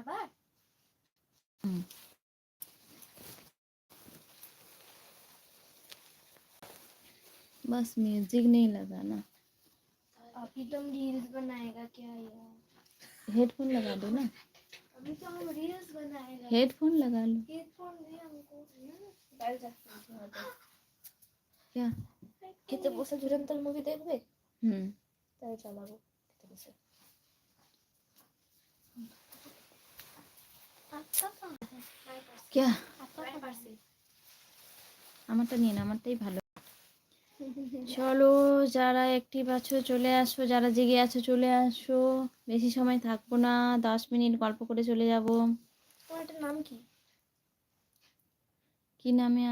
আবার बस म्यूजिक नहीं लगाना अभी तो हम रील्स बनाएगा क्या यार हेडफोन लगा दो ना अभी तो हम रील्स बनाएगा हेडफोन लगा लो हेडफोन दे हमको बैठ जा क्या খেতে বসে ঝুরন্তর মুভি দেখবে হুম তাই চালাবো খেতে বসে আমারটা নিয়ে আমারটাই ভালো। চলো যারা অ্যাক্টিভ আছো চলে আসো। যারা জেগে আছো চলে আসো। বেশি সময় থাকব না। দশ মিনিট গল্প করে চলে যাব। নাম কি? কি নামে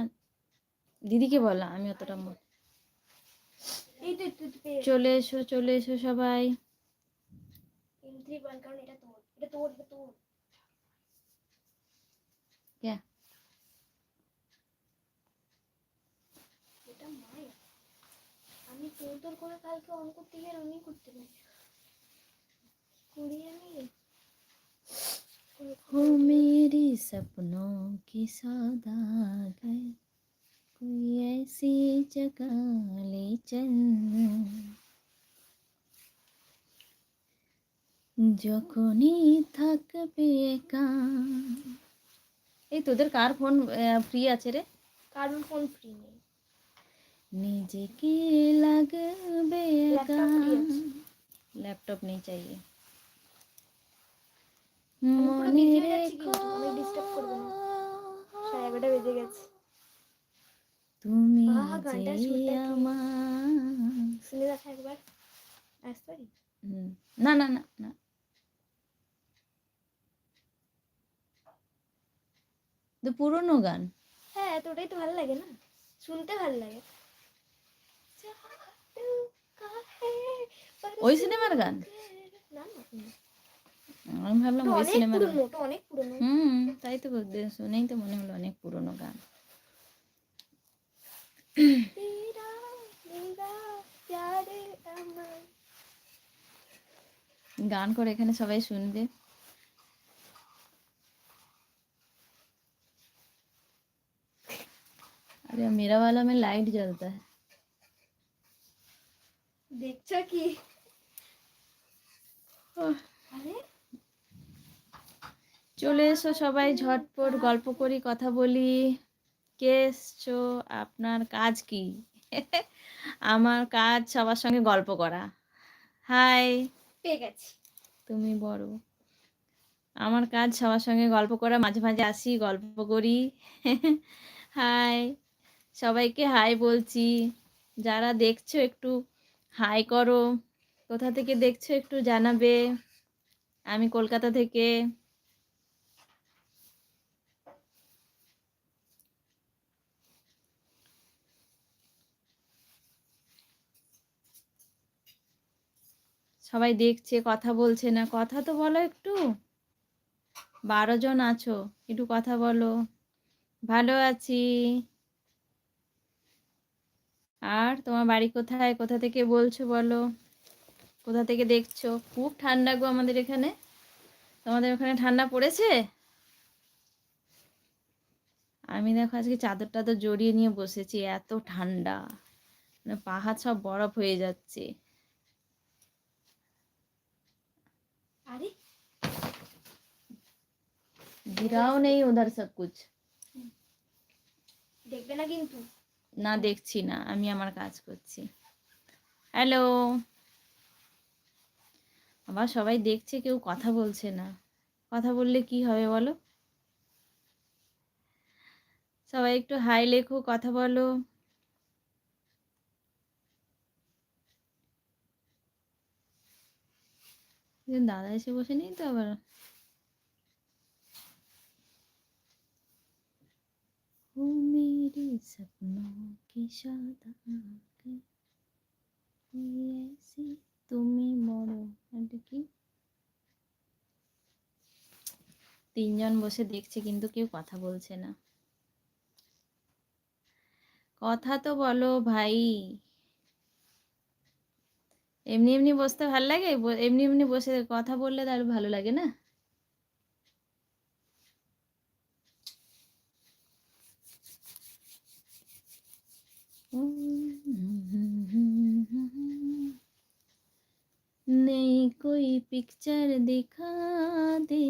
দিদিকে বলা আমি অতটা মনে এই তো তুই পেয়ে চলে এসো চলে এসো সবাই। কারণ এটা তোর। এটা তোর এটা তোর। क्या এটা মায়ের আমি তোর তোর করে কালকে অন করতে গিয়ে অনই করতে পারি কুড়িয়ে নিয়ে हो मेरी सपनों की सौदागर कोई ऐसी जगह ले चल যখনই থাকবে একা এই তোদের কার ফোন ফ্রি আছে রে? কারণ ফোন ফ্রি নেই। নিজেকে লাগবে। ল্যাপটপ নেই চাইয়ে পুরো মনে রেখো। বেজে গেছে। তুমি যে আমার শুনে দেখা একবার। আসতে পারি? না না না না। তো পুরনো গান? হ্যাঁ এতটাই তো ভালো লাগে না। শুনতে ভালো লাগে। ওই সিনেমার গান? না না আমি ভাবলাম ওই সিনেমার গান। পুরনো ওটা অনেক পুরনো। হুম তাই তো শুনেই তো মনে হলো অনেক পুরনো গান। গান করে এখানে সবাই শুনবে। अरे मेरा वाला में लाइट जलता है দেখছো কি আরে চলে এসো সবাই ঝটপট গল্প করি কথা বলি কে এসছো আপনার কাজ কি আমার কাজ সবার সঙ্গে গল্প করা হাই পেয়ে গেছি তুমি বড় আমার কাজ সবার সঙ্গে গল্প করা মাঝে মাঝে আসি গল্প করি হাই সবাইকে হাই বলছি। যারা দেখছ একটু হাই করো। কোথা থেকে দেখছ একটু জানাবে। আমি কলকাতা থেকে। সবাই দেখছে, কথা বলছে না। কথা তো বলো একটু। বারো জন আছো, একটু কথা বলো। ভালো আছি। আর তোমার বাড়ি কোথায় কোথা থেকে বলছো বলো কোথা থেকে দেখছো খুব ঠান্ডা গো আমাদের এখানে তোমাদের ওখানে ঠান্ডা পড়েছে আমি দেখো আজকে চাদর টাদর জড়িয়ে নিয়ে বসেছি এত ঠান্ডা মানে পা হাত সব বরফ হয়ে যাচ্ছে আরে गिराओ नहीं उधर सब कुछ দেখবে না কিন্তু না দেখছি না, আমি আমার কাজ করছি। হ্যালো আবার সবাই দেখছে, কেউ কথা বলছে না। কথা বললে কি হবে বলো? সবাই একটু হাই লেখো, কথা বলো। দাদা এসে বসে নেই তো আবার? ओ मेरे सपनों की सौदागर कोई ऐसी তুমি বড় এটা কি তিনজন বসে দেখছে কিন্তু কেউ কথা বলছে না কথা তো বলো ভাই এমনি এমনি বসতে ভাল লাগে ব- এমনি এমনি বসে কথা বললে তার ভালো লাগে না नहीं कोई पिक्चर दिखा दे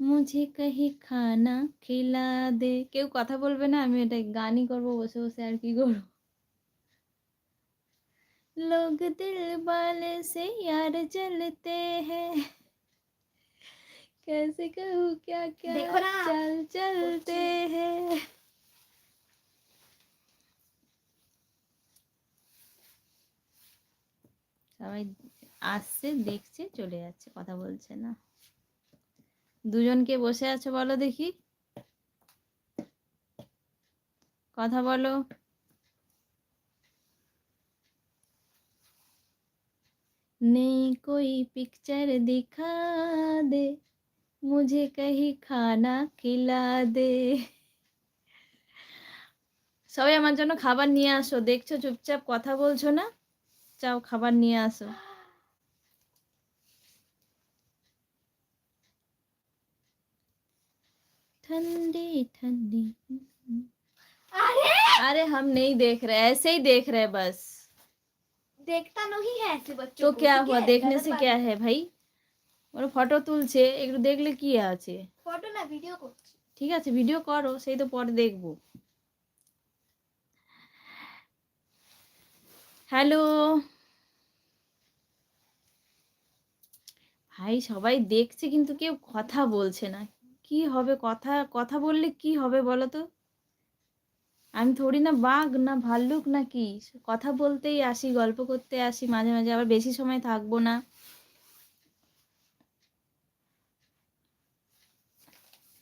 মুঝে কাহি খানা খেলা দে কেউ কথা বলবে না আমি এটা গানই করবো बसे बसे আর কি করবো? लोग दिल वाले से यार चलते हैं। कैसे कहूँ क्या क्या चल चलते हैं। সবাই আসছে, দেখছে, চলে যাচ্ছে, কথা বলছে না। দুজনকে বসে আছো বলো দেখি। কথা বলো। নেই কই পিকচার দেখা দে, মুঝে কহি খানা খিলা দে। সবাই আমার জন্য খাবার নিয়ে আসো, দেখছ, চুপচাপ কথা বলছো না? চাও খাবার নিয়ে আসো ठंडी ठंडी अरे अरे हम नहीं देख रहे ऐसे ही देख रहे बस देखता नहीं है ऐसे बच्चों তো को, क्या ठीक हुआ है? देखने गलत से बात क्या है। है भाई ওরা ফটো তুলছে একটু দেখলে কি আছে ফটো না ভিডিও করছি ঠিক আছে ভিডিও করো সেই তো পরে দেখবো হ্যালো। ভাই, সবাই দেখছে কিন্তু কেউ কথা বলছে না। কি হবে কথা কথা বললে কি হবে বলো তো? আমি থোড়ি না বাঘ না ভাল্লুক না কি? কথা বলতেই আসি, গল্প করতে আসি, মাঝে মাঝে আবার বেশি সময় থাকব না।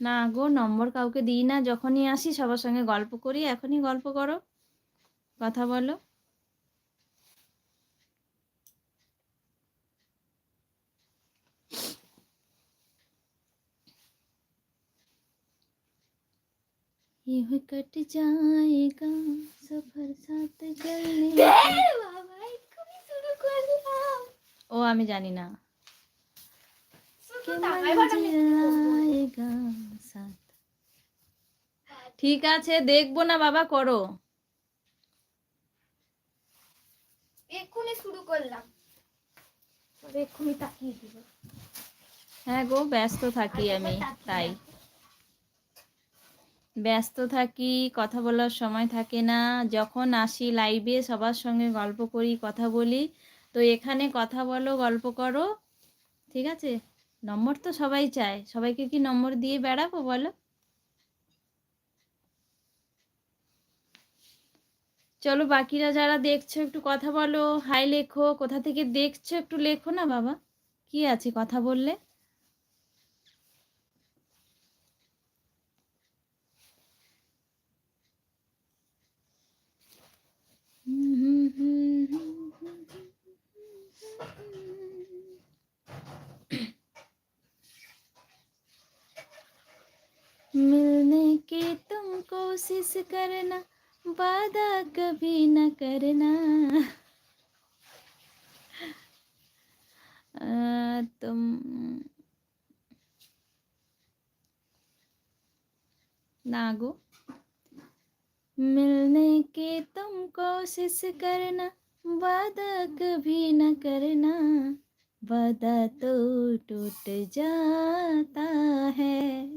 না গো, নম্বর কাউকে দিই না, যখনই আসি সবার সঙ্গে গল্প করি, এখনই গল্প করো। কথা বলো। यूं कट जाएगा सफर साथ चलने का। বাবা এক্ষুনি শুরু করলাম ও আমি জানি না শুধু के টাকায় বানালে কি मंजिल করবো? आएगा साथ ঠিক আছে দেখবো না বাবা করো এক্ষুনি শুরু করলাম তবে এক্ষুনি তাকিয়ে দিব হ্যাঁ গো ব্যস্ত থাকি আর আমি একবার তাকিয়ে তাই দেখো। ব্যস্ত থাকি, কথা বলার সময় থাকে না। যখন আসি লাইভে সবার সঙ্গে গল্প করি, কথা বলি। তো এখানে কথা বলো, গল্প করো, ঠিক আছে? নম্বর তো সবাই চায়। সবাইকে কি নম্বর দিয়ে বেড়াবো, বলো? চলো বাকিরা যারা দেখছ, একটু কথা বলো। হাই লেখো। কোথা থেকে দেখছ, একটু লেখো না বাবা? কি আছে কথা বললে? कोशिश करना वादा कभी न करना। आ, तुम ना गो मिलने की तुम कोशिश करना वादा कभी न करना। वादा तो टूट जाता है।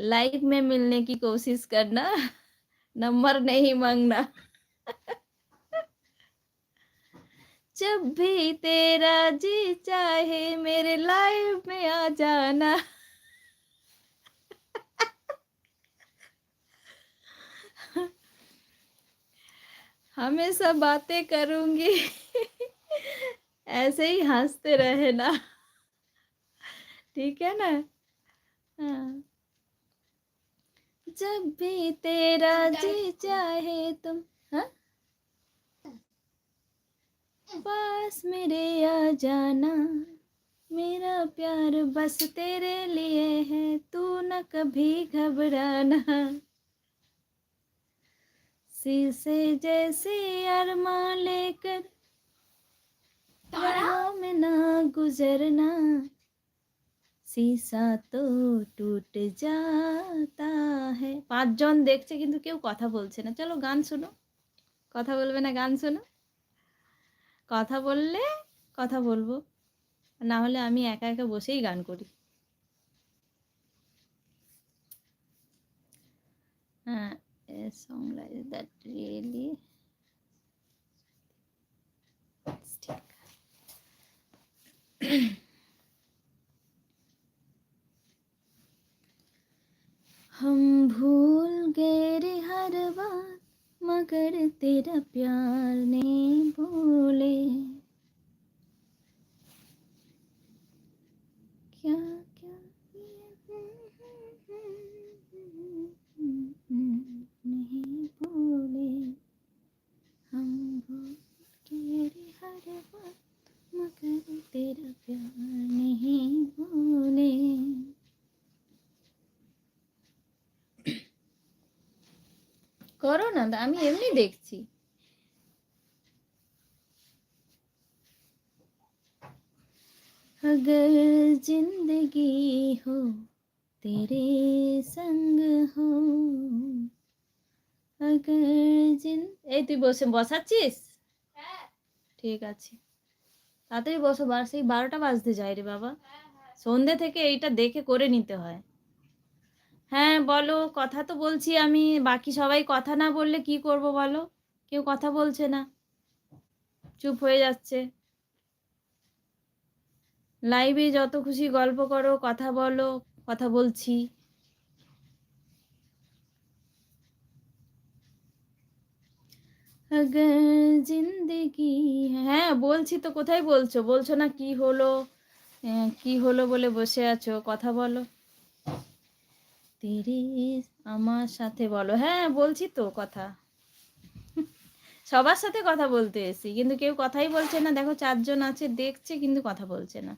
लाइफ में मिलने की कोशिश करना, नंबर नहीं मांगना। जब भी तेरा जी चाहे, मेरे लाइफ में आ जाना। हमेशा बातें करूँगी। ऐसे ही हँसते रहना। ठीक है ना? हाँ। जब भी तेरा जी चाहे तुम हाँ? पास मेरे आ जाना मेरा प्यार बस तेरे लिए है तू न कभी घबराना। शीशे जैसे अरमा लेकर में ना गुजरना। সিসা তো টুট যাতা হে পাঁচজন দেখছে কিন্তু কেউ কথা বলছে না। চলো গান শোনো। কথা বলবে না গান শোনো। কথা বললে কথা বলব। না হলে আমি একা একা বসেই গান করি। হ্যাঁ সং লাইক দ্যাট রিয়েলি ঠিক हम भूल गए रे हर बात, मगर तेरा प्यार ने भूले क्या क्या? नहीं भूले हम भूल गए रे हर बात, मगर तेरा प्यार नहीं भूले করো না আমি এমনি দেখছি अगर जिंदगी हो तेरे संग हो अगर जिन এই তুই বসে বসাচ্ছিস হ্যাঁ ঠিক আছে তাড়াতাড়ি বসো বার সেই বারোটা বাজতে যায় রে বাবা সন্ধে থেকে এইটা দেখে করে নিতে হয় হ্যাঁ বলো। কথা তো বলছি আমি। বাকি সবাই কথা না বললে কি করব বলো? কেউ কথা বলছে না। চুপ হয়ে যাচ্ছে। লাইভে যত খুশি গল্প করো, কথা বলো, কথা বলছি। জিন্দিগি। হ্যাঁ বলছি তো, কোথায় বলছো? বলছো না কি হলো? কি হলো বলে বসে আছো? কথা বলো। তেরে আমার সাথে বলো হ্যাঁ বলছি তো কথা সবার সাথে কথা বলতে এসি কিন্তু কেউ কথাই বলছে না দেখো চারজন আছে দেখছে কিন্তু কথা বলছে না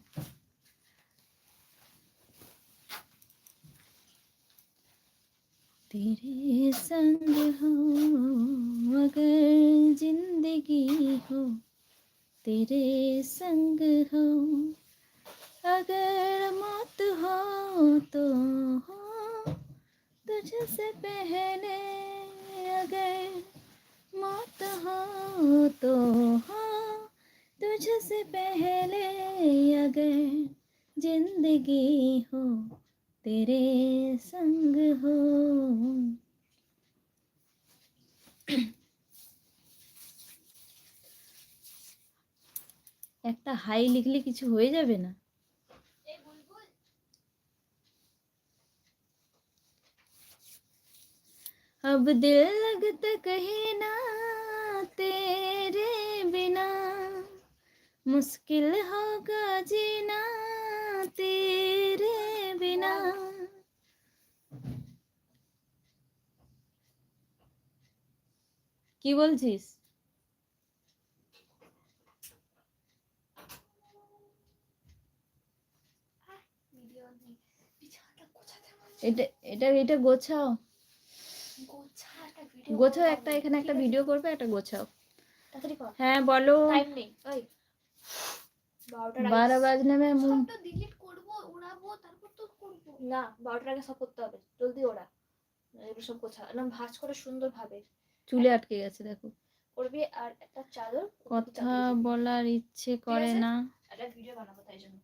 तेरे संग हो अगर जिंदगी हो तेरे संग हो अगर मौत हो तो हो तुझसे पहले अगर मौत हो तो हो तुझसे पहले अगर जिंदगी हो तेरे संग हो একটা হাই লিখলে কিছু হয়ে যাবে না अब दिल लगता कहीं ना तेरे बिना मुश्किल होगा जीना तेरे बिना কি বলছিস ভিডিও নেই বিছানাটা গোছাতে বলছি এটা এটা এটা গোছাও গোছা একটা ভিডিও গোছাও একটা এখানে একটা ভিডিও করবে একটা গোছাও। হ্যাঁ বলো। বারো বাজলে না বারোটার আগে সব করতে হবে। জলদি ওরা। এগুলো সব গোছা ভাঁজ করে সুন্দর ভাবে চুলে আটকে গেছে দেখো। করবি আর একটা চাদর কথা বলার ইচ্ছে করে না। একটা ভিডিও বানাবো তাই জন্য।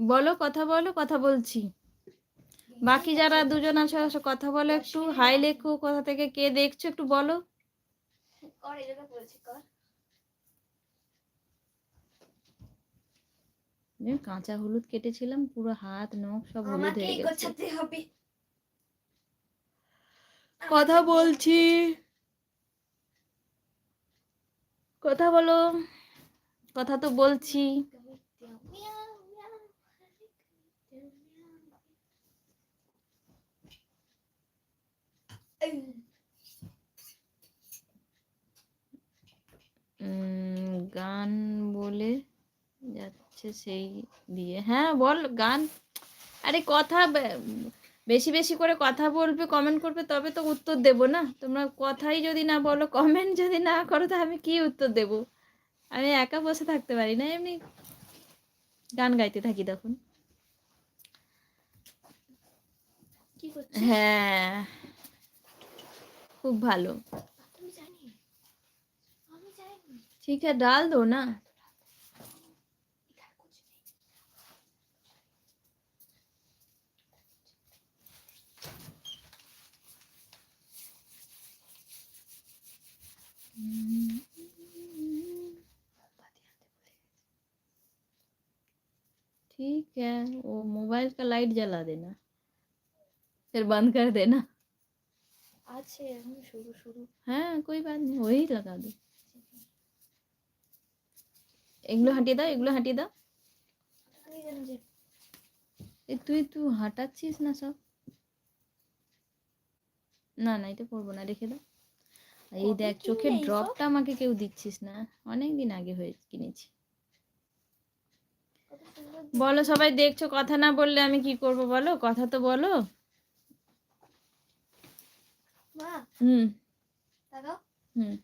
বল। কথা বলো কথা বলছি। বাকি যারা দুজন আছে কথা বলো একটু। হাই লেখো কোথা থেকে কে দেখছ একটু বলো। কাঁচা হলুদ কেটেছিলাম পুরো হাত নখ সব হলুদ হয়ে গেছে। কথা বলছি। কথা বলো। কথা তো বলছি। গান বলে যাচ্ছে সেই দিয়ে। হ্যাঁ বল গান। আরে কথা বেশি বেশি করে কথা বলবে কমেন্ট করবে তবে তো উত্তর দেব না। তোমরা কথাই যদি না বলো কমেন্ট যদি না করো তো আমি কি উত্তর দেব? আমি একা বসে থাকতে পারি না এমনি গান গাইতে থাকি তখন। হ্যাঁ। খুব ভালো তুমি জানি আমি জানি ঠিক है डाल दो ना इधर कुछ नहीं ठीक है वो मोबाइल का लाइट जला देना फिर बंद कर देना আছে এখন শুরু শুরু हाँ कोई बात नहीं वही लगा दो এগুলো হাঁটিয়ে দাও এগুলো হাঁটিয়ে দাও আমি জানি যে এ তুই তুই হাঁটাচ্ছিস না সব না না এটা করবো না রেখে দাও আর এই কবে দেখ চোখের কিনলে এইসব? ড্রপটা আমাকে কেউ দিচ্ছিস না অনেক দিন আগে হয়ে কিনেছি কত সুন্দর বলো সবাই দেখছো কথা না বললে আমি কি করব বলো কথা তো বলো মা হুম তাকাও हम्म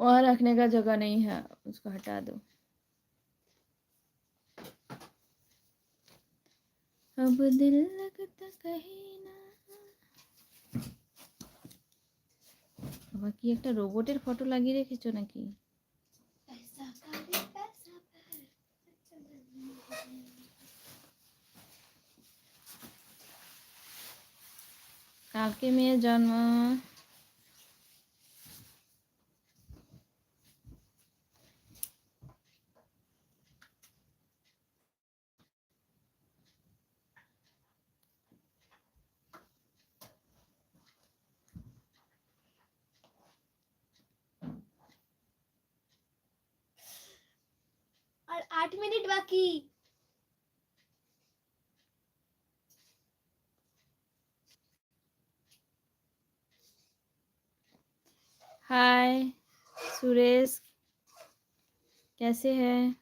वहाँ रखने का जगह नहीं है उसको हटा दो अब दिल लगता कहीं না বাবা কি একটা রোবটের ফটো লাগিয়ে রেখেছো নাকি কালকে মেয়ের জন্ম আর আট মিনিট বাকি हाय सुरेश कैसे हैं?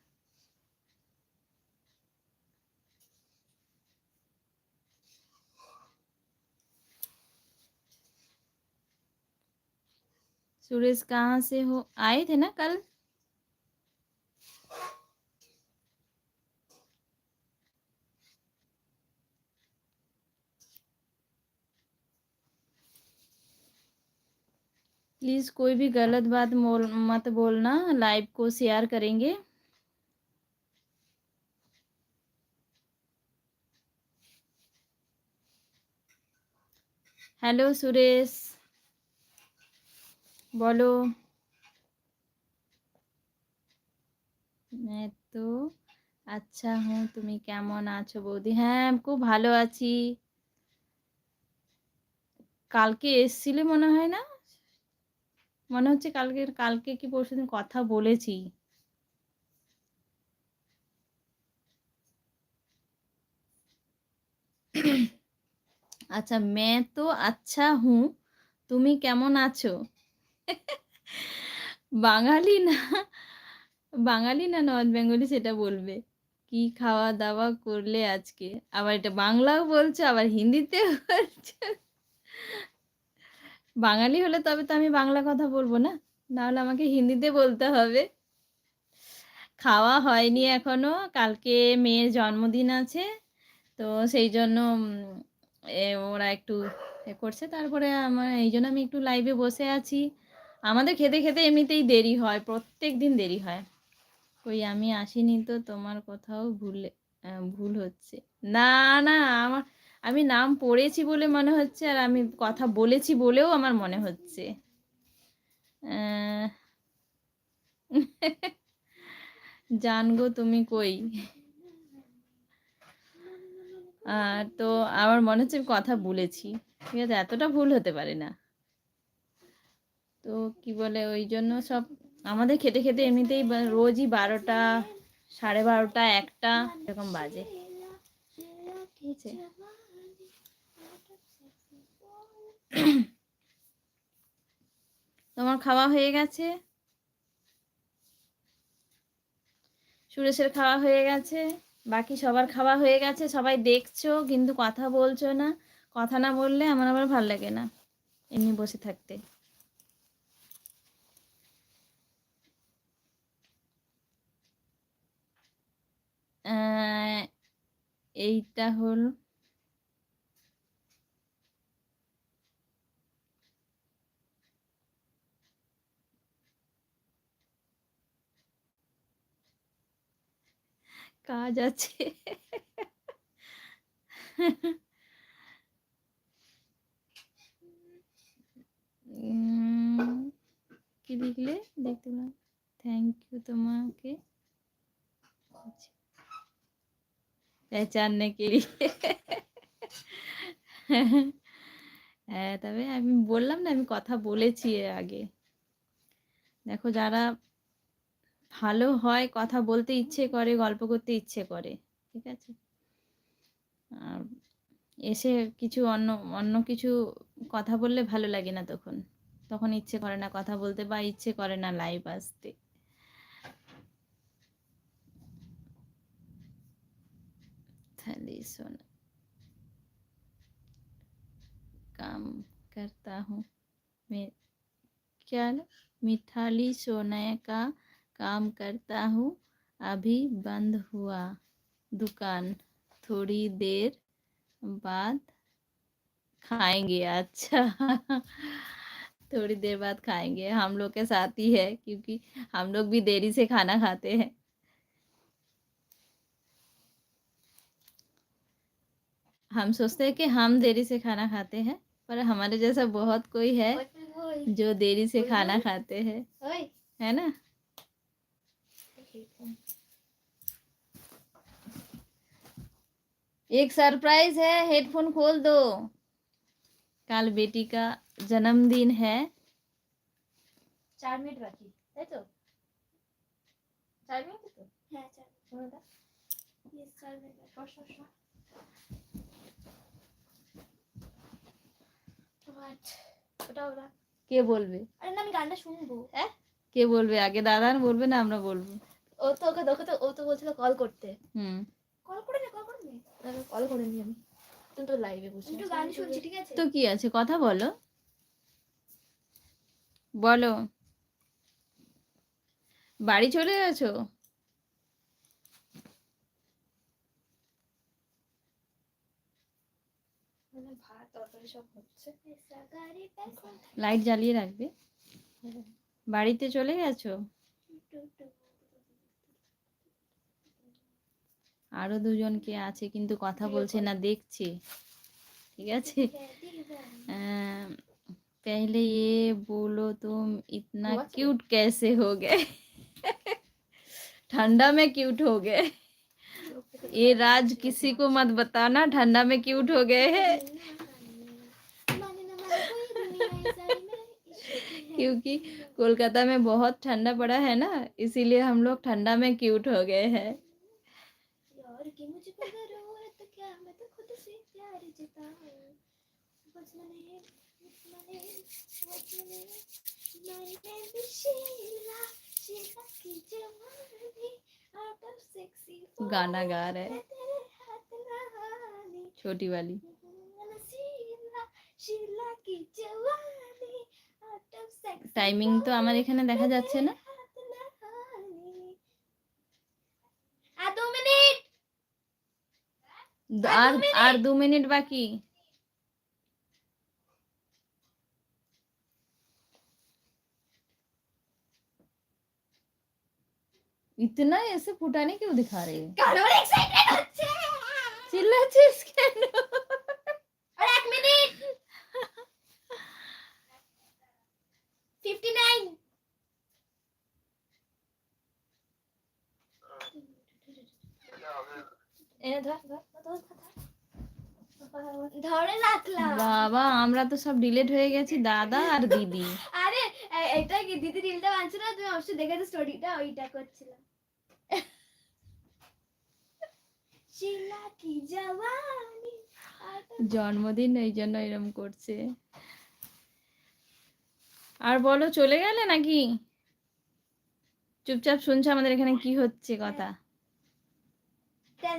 सुरेश कहाँ से हो? आए थे ना कल? प्लीज़ कोई भी गलत बात मोल मत बोलना लाइव को शेयर करेंगे हेलो सुरेश बोलो मैं তো আচ্ছা হুঁ তুমি কেমন আছো বৌদি হ্যাঁ খুব ভালো আছি কালকে এসছিলে মনে হয় না মনে হচ্ছে কালকের কালকে কি পরশু দিন কথা বলেছি। আচ্ছা মে তো আচ্ছা হুঁ, তুমি কেমন আছো? বাঙালি না বাঙালি না নর্থ বেঙ্গলি সেটা বলবে। কি খাওয়া দাওয়া করলে আজকে? আবার এটা বাংলাও বলছো, আবার হিন্দিতে বলছো। বাঙালি হলে তবে তো আমি বাংলা কথা বলব না? নাহলে আমাকে হিন্দিতে বলতে হবে। খাওয়া হয়নি এখনও, কালকে মেয়ের জন্মদিন আছে, তো সেই জন্য ওরা একটু করছে। তারপরে আমার, এই জন্য আমি একটু লাইভে বসে আছি। আমাদের খেতে খেতে এমনিতেই দেরি হয়, প্রত্যেক দিন দেরি হয়। কই, আমি আসিনি তো, তোমার কোথাও ভুলে ভুল হচ্ছে। না না, আমার আমি নাম পড়েছি বলে মনে হচ্ছে আর আমি কথা বলেছি বলেও আমার মনে হচ্ছে। জানগো তুমি কই? তো আমার মনে হচ্ছে কথা বলেছি। ঠিক আছে, এতটা ভুল হতে পারে না। তো কি বলে, ওই জন্য সব আমাদের খেতে খেতে এমনিতেই রোজই বারোটা, সাড়ে বারোটা, একটা, এরকম বাজে। ঠিক আছে। তোমার খাওয়া হয়ে গেছে? সুরেশের খাওয়া হয়ে গেছে। বাকি সবার খাওয়া হয়ে গেছে। সবাই দেখছ, কিন্তু কথা বলছো না। কথা না বললে আমার আবার ভালো লাগে না এমনি বসে থাকতে। এইটা হল কাজ আছে উম, কি লিখলে দেখতে পেলাম থ্যাংক ইউ তোমাকে पहचानने के लिए হ্যাঁ তবে আমি বললাম না আমি কথা বলেছি এর আগে দেখো যারা ভালো হয় কথা বলতে ইচ্ছে করে গল্প করতে ইচ্ছে করে ঠিক আছে আর এসে কিছু অন্য অন্য কিছু কথা বললে ভালো লাগে না তখন তখন ইচ্ছে করে না কথা বলতে বা ইচ্ছে করে না লাইভ আসতে थाली सोना काम करता हूँ मैं क्या ना? मिठाली सोने का काम करता हूँ। अभी बंद हुआ दुकान। थोड़ी देर बाद खाएँगे। अच्छा। थोड़ी देर बाद खाएँगे। हम लोग के साथ ही है क्योंकि हम लोग भी देरी से खाना खाते हैं। हम सोचते हैं कि हम देरी से खाना खाते हैं पर हमारे जैसा बहुत कोई है जो देरी से खाना खाते हैं। है ना? एक सरप्राइज है हेडफोन खोल दो कल बेटी का जन्मदिन है চার মিনিট বাকি তাই তো চার মিনিট তো হ্যাঁ চার মিনিট ইয়েস চার মিনিট সর সর সর What? ওটা ওরা কে বলবে আরে না আমি গানটা শুনবো হ্যাঁ কে বলবে আগে দাদা বলবে না আমরা বলবো ও তো ওকে ওকে তো ও তো বলছিল কল করতে। হুম। কল করে নে কল করে নে। কল করে নি আমি। তুমি তো লাইভে বসে একটু গান শুনছি ঠিক আছে? তো কি আছে? কথা বলো। বলো। বাড়ি চলে গেছো? মানে ভাত তরকারি সব হচ্ছে। লাইট জ্বালিয়ে রাখবে। বাড়িতে চলে গেছো? আরো দুজন কে আছে কিন্তু কথা বলছে না দেখছি ঠিক আছে अम, पहले ये बोलो तुम इतना हुआ क्या? क्यूट कैसे हो गए ठंडा में क्यूट हो गए ये राज किसी को मत बताना ठंडा में क्यूट हो गए हैं क्योंकि कोलकाता में बहुत ठंडा पड़ा है ना इसीलिए हम लोग ठंडा में क्यूट हो गए हैं यार कि मुझको जरूरत क्या मैं तो खुद से प्यार जताऊं बचना नहीं बचना नहीं बचना नहीं मैंने भी शीला शीला की जवानी आउट ऑफ सेक्सी गाना गा रहे हैं तेरे हाथ नहाने छोटी वाली शीला शीला की जवानी आउट ऑफ सेक्सी টাইমিং তো আমার এখানে দেখা যাচ্ছে না আর দু মিনিট আর আর দু মিনিট বাকি इतना ऐसे फुटाने क्यों दिखा रहे हैं কারণ এক্সাইটেড হচ্ছে চিল্লাচ্ছিস কেন এনে ধর রাখলাম। বাবা আমরা তো সব ডিলেট হয়ে গেছি দাদা আর দিদি। আরে এটা কি দিদি রিলটা বানছিল না? তুমি অবশ্যই দেখেছ স্টোরিটা ওইটা করছিলাম। শিলা কি জওয়ানি জন্মদিন এই জন্য এরম করছে। আর বলো চলে গেলে নাকি? চুপচাপ শুনছো আমাদের এখানে কি হচ্ছে কথা? अ,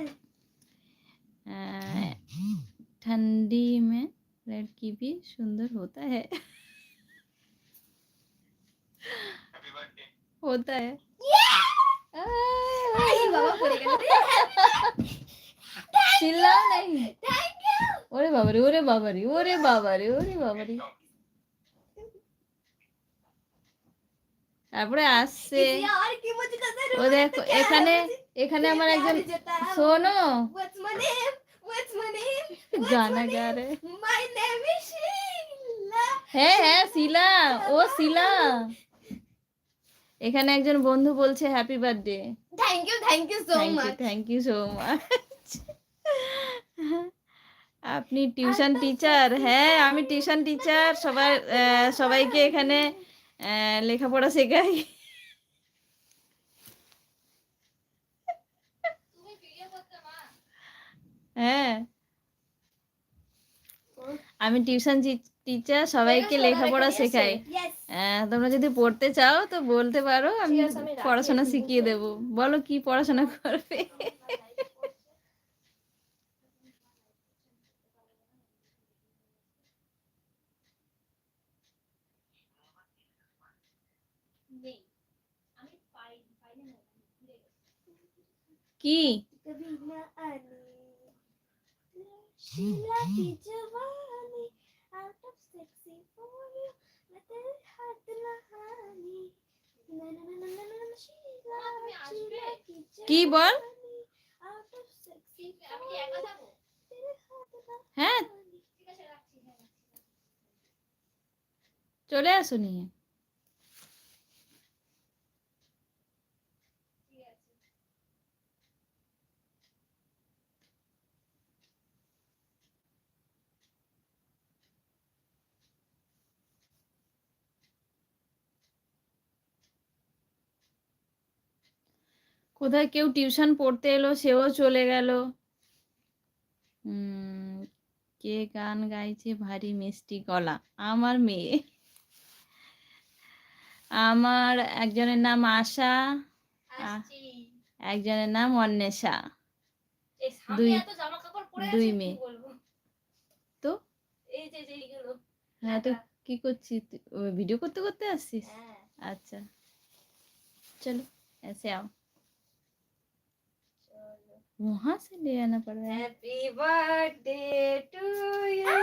ठंडी में लड़की भी सुंदर होता है होता है আই বাবা পড়ে গেল चिल्लाओ नहीं থ্যাংক ইউ ওরে বাবারে ওরে বাবারে ওরে বাবারে ওরে বাবারে তারপরে আসছে किसी और की मुझको ও जरूरत দেখো क्या है এখানে मुझे এখানে আমার একজন শোনো। গানা গা হ্যাঁ হ্যাঁ শিলা। ও শিলা। এখানে একজন বন্ধু বলছে happy birthday thank you thank you so much thank you so much আপনি টিউশন টিচার হ্যাঁ আমি টিউশন টিচার সবার সবাইকে এখানে লেখাপড়া শেখাই। হ্যাঁ। আমি টিউশন টিচার সবাইকে লেখাপড়া শেখাই। হ্যাঁ, তোমরা যদি পড়তে চাও তো বলতে পারো আমি পড়াশোনা শিখিয়ে দেব। বলো কি পড়াশোনা করবে? কি? शीला की जवानी out of sexy for you मैं तेरे हाथ लहानी ना ना ना ना ना ना शीला शीला की কি বল जवानी out of sexy আমি কি একা যাবো तेरे हाथ হ্যাঁ लहानी ঠিক আছে রাখছি হ্যাঁ রাখছি। চলে আসো নিয়ে কোথায় কেউ টিউশন পড়তে এলো সেও চলে গেল। কে গান গাইছে ভারী মিষ্টি গলা। আমার মেয়ে। আমার একজনের নাম আশা। একজনের নাম অন্বেষা। দুই দুই মেয়ে। তো? হ্যাঁ তো কি করছিস ভিডিও করতে করতে আসছিস? আচ্ছা। চলো এসে আও। वहां से ले आना पड़ रहा है happy birthday to you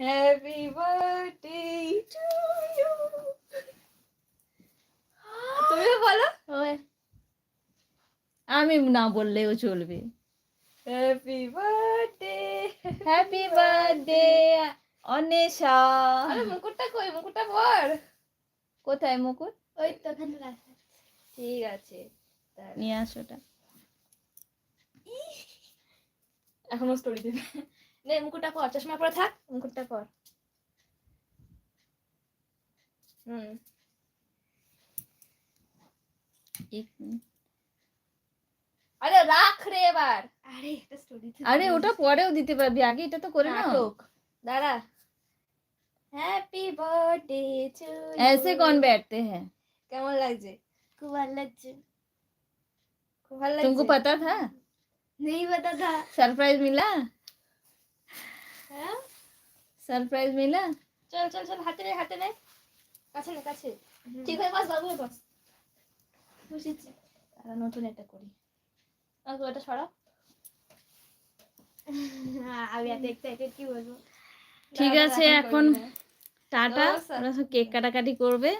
happy birthday to you তুমি বলো ओए আমি না বললেও চলবে happy birthday happy birthday Anesha আরে মুকুটটা কই মুকুটটা পর কোথায় মুকুট ওই তো ওখানে রাখা ঠিক আছে তাহলে নিয়ে আসোটা এখনো স্টোরি দেবে নে মুকুটটা পর চশমা পরে থাক মুকুটটা পর হুম এক মিনিট। আরে রাখ রে এবার আরে এটা স্টোরি আরে ওটা পরেও দিতে পারবি আগে এটা তো করে না নাটক দাঁড়া হ্যাপি বার্থডে টু ऐसे कौन बैठते हैं কেমন লাগছে খুব ভালো লাগছে খুব ভালো লাগছে तुमको पता था नहीं पता था सरप्राइज मिला হ্যাঁ सरप्राइज मिला চল চল চল হাতে নে হাতে নে কাছে নে কাছে ঠিক হয়ে বাস বাবু বাস বসেছি তারা নতুন একটা করি আগে ওটা ছড়া আমি এত এক্সাইটেড কি বলবো ঠিক দাঁড়া, আছে দাঁড়া, এখন করি না। টাটা তো sir- ওরা সব কেক কাটাকাটি করবে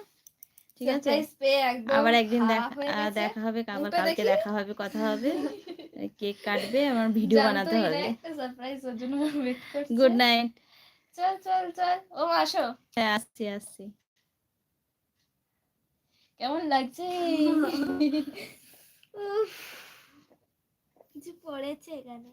ঠিক আছে Surprise পেয়ে একদম আবার একদিন খাওয়া দেখা হয়ে আহ, গেছে। দেখা হবে আবার মুখটা কালকে দেখি। দেখা হবে কথা হবে কেক কাটবে আমার ভিডিও বানাতে হবে। একটা সারপ্রাইজ ওর জন্য ওয়েট করছে। গুড নাইট চল চল চল। ও আসো। হ্যাঁ আসছি আসছি। কেমন লাগছে? কিছু পড়েছে এখানে।